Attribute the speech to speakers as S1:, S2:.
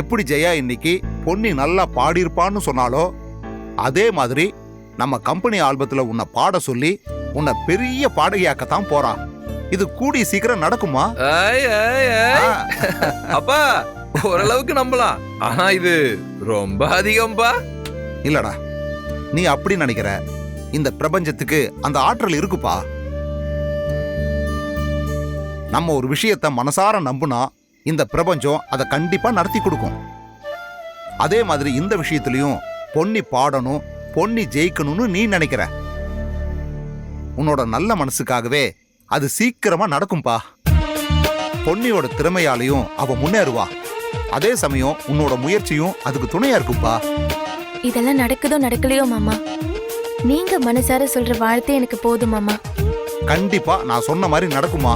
S1: எப்படி ஜெயா இன்னைக்கு பொன்னி நல்லா பாடியிருப்பான்னு சொன்னாலோ அதே மாதிரி நம்ம கம்பெனி ஆல்பத்துல உன்னை பாட சொல்லி உன்னை பெரிய பாடகியாக்கத்தான் போறான். இது கூடி சீக்கிரம் நடக்குமா?
S2: அப்பா ஓரளவுக்கு நம்பலாம். ஆனா இது ரொம்ப அதிகம்பா.
S1: இல்லடா நீ அப்படி நினைக்கிற. இந்த பிரபஞ்சத்துக்கு அந்த ஆற்றல் இருக்குப்பா. நம்ம ஒரு விஷயத்த மனசார நம்புனா இந்த பிரபஞ்சம் அதை கண்டிப்பா நடத்தி கொடுக்கும். அதே மாதிரி இந்த விஷயத்திலையும் பொன்னி பாடணும் பொன்னி ஜெயிக்கணும்னு நீ நினைக்கிற. உன்னோட நல்ல மனசுக்காகவே அது சீக்கிரமா நடக்கும்பா. பொன்னியோட திறமையாலையும் அவ முன்னேறுவா. அதே சமயம் உன்னோட முயற்சியும் அதுக்கு துணையா இருக்கும்பா.
S3: இதெல்லாம் நடக்குதோ நடக்கலையோ மாமா? நீங்க மனசார சொல்ற வார்த்தை எனக்கு போதும் மாமா.
S1: கண்டிப்பா நான் சொன்ன மாதிரி நடக்குமா?